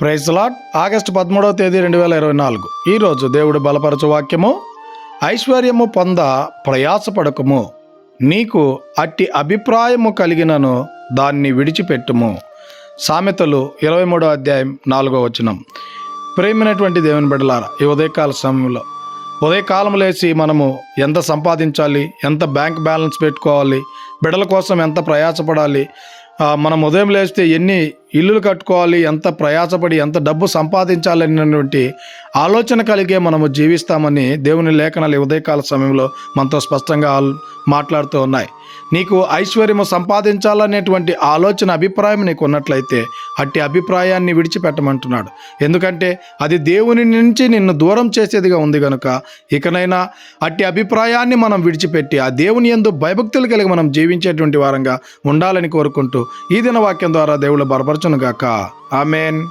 Praise lot August పదమూడవ తేదీ రెండు వేల ఇరవై నాలుగు. ఈరోజు దేవుడు బలపరచు వాక్యము ఐశ్వర్యము పొంద ప్రయాసపడకము. నీకు అట్టి అభిప్రాయము కలిగినను దాన్ని విడిచిపెట్టుము. సామెతలు ఇరవై మూడో అధ్యాయం నాలుగో వచనం. ప్రేమైనటువంటి దేవుని బిడ్డలారా ఈ ఉదయకాల సమయంలో ఉదయకాలం లేచి మనము ఎంత సంపాదించాలి ఎంత బ్యాంక్ బ్యాలెన్స్ పెట్టుకోవాలి బిడ్డల కోసం ఎంత ప్రయాసపడాలి మనం ఉదయం లేస్తే ఎన్ని ఇల్లులు కట్టుకోవాలి ఎంత ప్రయాసపడి ఎంత డబ్బు సంపాదించాలనేటువంటి ఆలోచన కలిగే మనము జీవిస్తామని దేవుని లేఖనాలు ఉదయకాల సమయంలో మనతో స్పష్టంగా మాట్లాడుతూ ఉన్నాయి. నీకు ఐశ్వర్యము సంపాదించాలనేటువంటి ఆలోచన అభిప్రాయం నీకు ఉన్నట్లయితే అట్టి అభిప్రాయాన్ని విడిచిపెట్టమంటున్నాడు. ఎందుకంటే అది దేవుని నుంచి నిన్ను దూరం చేసేదిగా ఉంది కనుక ఇకనైనా అట్టి అభిప్రాయాన్ని మనం విడిచిపెట్టి ఆ దేవుని ఎందు భయభక్తులు కలిగి మనం జీవించేటువంటి వారంగా ఉండాలని కోరుకుంటూ ఈ దిన వాక్యం ద్వారా దేవుడు బలపరచును గాక ఆమెన్.